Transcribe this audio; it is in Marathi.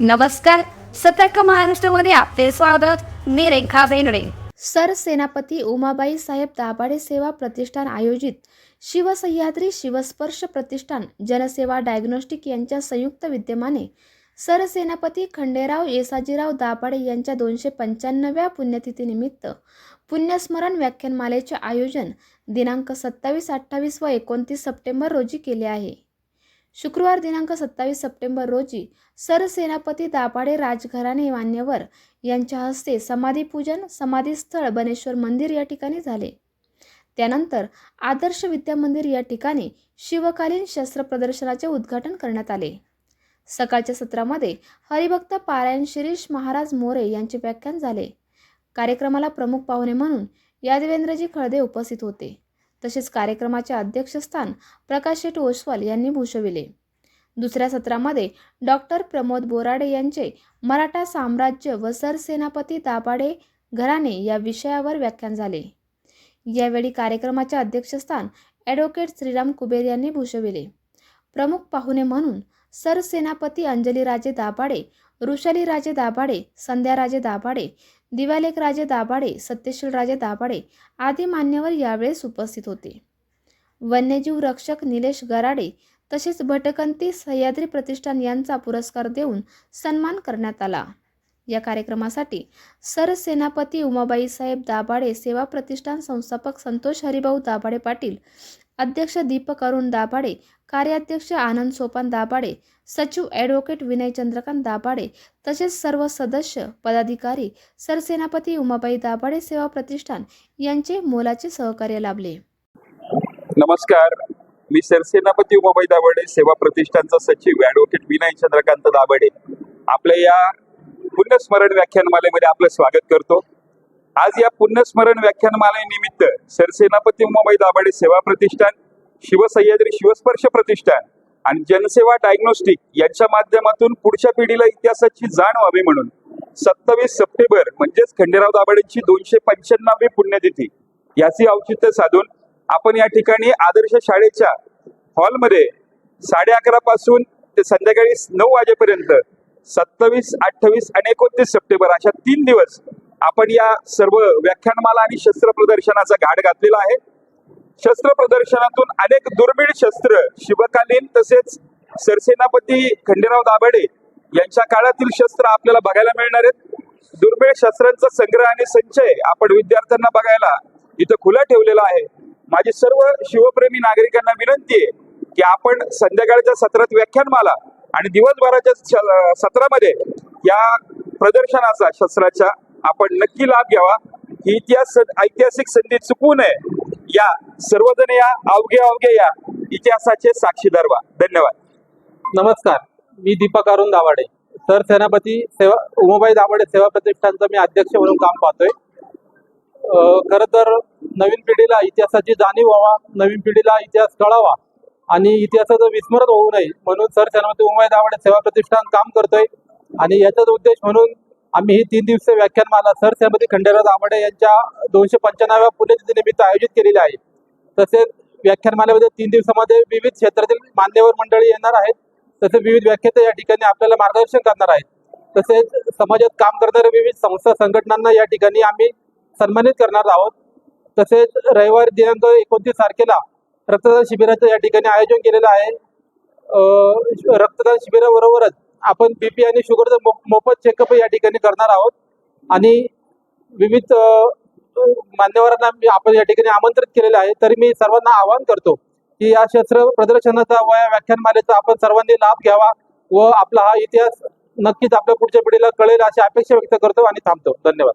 नमस्कार. सतर्क महाराष्ट्रामध्ये आपले स्वागत. मी रेखा बेनडे सरसेनापती उमाबाई साहेब दाभाडे सेवा प्रतिष्ठान आयोजित शिवसह्याद्री शिवस्पर्श प्रतिष्ठान जनसेवा डायग्नोस्टिक यांच्या संयुक्त विद्यमाने सरसेनापती खंडेराव येसाजीराव दाभाडे यांच्या दोनशे पंच्याण्णव्या पुण्यतिथीनिमित्त पुण्यस्मरण व्याख्यानमालेचे आयोजन दिनांक सत्तावीस अठ्ठावीस व एकोणतीस सप्टेंबर रोजी केले आहे. शुक्रवार दिनांक सत्तावीस सप्टेंबर रोजी सरसेनापती दाभाडे राजघराणे मान्यवर यांच्या हस्ते समाधीपूजन समाधीस्थळ बनेश्वर मंदिर या ठिकाणी झाले. त्यानंतर आदर्श विद्या मंदिर या ठिकाणी शिवकालीन शस्त्र प्रदर्शनाचे उद्घाटन करण्यात आले. सकाळच्या सत्रामध्ये हरिभक्त पारायण शिरीष महाराज मोरे यांचे व्याख्यान झाले. कार्यक्रमाला प्रमुख पाहुणे म्हणून यादवेंद्रजी खळदे उपस्थित होते. तसेच कार्यक्रमाचे अध्यक्षस्थान प्रकाश शेट ओसवाल यांनी भूषविले. दुसऱ्या सत्रामध्ये डॉक्टर प्रमोद बोराडे यांचे मराठा साम्राज्य व सरसेनापती दाभाडे घराणे या विषयावर व्याख्यान झाले. यावेळी कार्यक्रमाचे अध्यक्षस्थान ॲडव्होकेट श्रीराम कुबेर यांनी भूषविले. प्रमुख पाहुणे म्हणून सरसेनापती अंजलीराजे दाभाडे ऋषालीराजे दाभाडे संध्याराजे दाभाडे दिवालेकराजे दाभाडे सत्यशील राजे दाभाडे आदी मान्यवर यावेळेस उपस्थित होते. वन्यजीव रक्षक निलेश गराडे तसेच भटकंती सह्याद्री प्रतिष्ठान यांचा पुरस्कार देऊन सन्मान करण्यात आला. या कार्यक्रमासाठी सरसेनापती उमाबाई साहेब दाभाडे सेवा प्रतिष्ठान संस्थापक संतोष हरिभाऊ दाभाडे पाटील अध्यक्ष दीपक अरुण दाभाडे कार्याध्यक्ष आनंद सोपान दाभाडे सचिव ॲडव्होकेट विनय चंद्रकांत दाभाडे तसेच सर्व सदस्य पदाधिकारी सरसेनापती उमाबाई दाभाडे सेवा प्रतिष्ठान यांचे मोलाचे सहकार्य लाभले. नमस्कार. मी सरसेनापती उमाबाई दाभाडे सेवा प्रतिष्ठानचा सचिव ॲडव्होकेट विनय चंद्रकांत दाभाडे. आपल्या या पुण्यस्मरण व्याख्यानमालेमध्ये आपलं स्वागत करतो. आज या पुण्यस्मरण व्याख्यानमालेनिमित्त सरसेनापती उमाबाई दाभाडे सेवा प्रतिष्ठान शिवसह्याद्री शिवस्पर्श प्रतिष्ठान आणि जनसेवा डायग्नोस्टिक यांच्या माध्यमातून पुढच्या पिढीला इतिहासाची जाण व्हावी म्हणून सत्तावीस सप्टेंबर म्हणजेच खंडेराव दाभाडेंची दोनशे पंच्याण्णवी पुण्यतिथी याची औचित्य साधून आपण या ठिकाणी आदर्श शाळेच्या हॉलमध्ये साडे अकरा पासून ते संध्याकाळी नऊ वाजेपर्यंत सत्तावीस अठ्ठावीस आणि एकोणतीस सप्टेंबर अशा तीन दिवस आपण या सर्व व्याख्यानमाला आणि शस्त्र प्रदर्शनाचा घाट घातलेला आहे. शस्त्र प्रदर्शनातून अनेक दुर्मिळ शस्त्र शिवकालीन तसेच सरसेनापती खंडेराव दाभाडे यांच्या काळातील शस्त्र आपल्याला बघायला मिळणार आहेत. दुर्मिळ शस्त्रांचा संग्रह आणि संचय आपण विद्यार्थ्यांना बघायला इथं खुला ठेवलेला आहे. माझी सर्व शिवप्रेमी नागरिकांना विनंती आहे की आपण संध्याकाळच्या सत्रात व्याख्यानमाला आणि दिवसभराच्या सत्रामध्ये या प्रदर्शनाचा शस्त्राच्या आपण नक्की लाभ घ्यावा. ही इतिहास ऐतिहासिक संधी चुकू नये. या सर्वजण या अवघ्या अवघ्या या. इतिहासाचे साक्षीदार व्हा धन्यवाद. नमस्कार. मी दीपक अरुण दावाडे तर सेनापती सेवा उमाबाई दाभाडे सेवा प्रतिष्ठानचं मी अध्यक्ष म्हणून काम पाहतोय. खरं तर नवीन पिढीला इतिहासाची जाणीव व्हावा नवीन पिढीला इतिहास कळावा आणि इतिहासाचं विस्मरण होऊ नये. म्हणून सर सेनापती उमाबाई दावडे सेवा प्रतिष्ठान काम करतोय. आणि याचाच उद्देश म्हणून आम्ही ही तीन दिवसीय व्याख्यानमाला सर सेवापती खंडेराव दाभाडे यांच्या दोनशे पंच्याण्णव्या पुण्यतिथीनिमित्त आयोजित केलेली आहे. तसेच व्याख्यानमालेमध्ये तीन दिवसामध्ये विविध क्षेत्रातील मान्यवर मंडळी येणार आहेत. तसेच विविध व्याख्याते या ठिकाणी आपल्याला मार्गदर्शन करणार आहेत. तसेच समाजात काम करणाऱ्या विविध संस्था संघटनांना या ठिकाणी आम्ही सन्मानित करणार आहोत. तसेच रविवार दिनांक एकोणतीस तारखेला रक्तदान शिबिराचं या ठिकाणी आयोजन केलेलं आहे. रक्तदान शिबिराबरोबरच आपण बीपी आणि शुगरचं मो मोफत चेकअप या ठिकाणी करणार आहोत. आणि विविध मान्यवरांना मी आपण या ठिकाणी आमंत्रित केलेलं आहे. तरी मी सर्वांना आवाहन करतो की या शस्त्र प्रदर्शनाचा व या व्याख्यानमालेचा आपण सर्वांनी लाभ घ्यावा व आपला हा इतिहास नक्कीच आपल्या पुढच्या पिढीला कळेल अशी अपेक्षा व्यक्त करतो आणि थांबतो. धन्यवाद.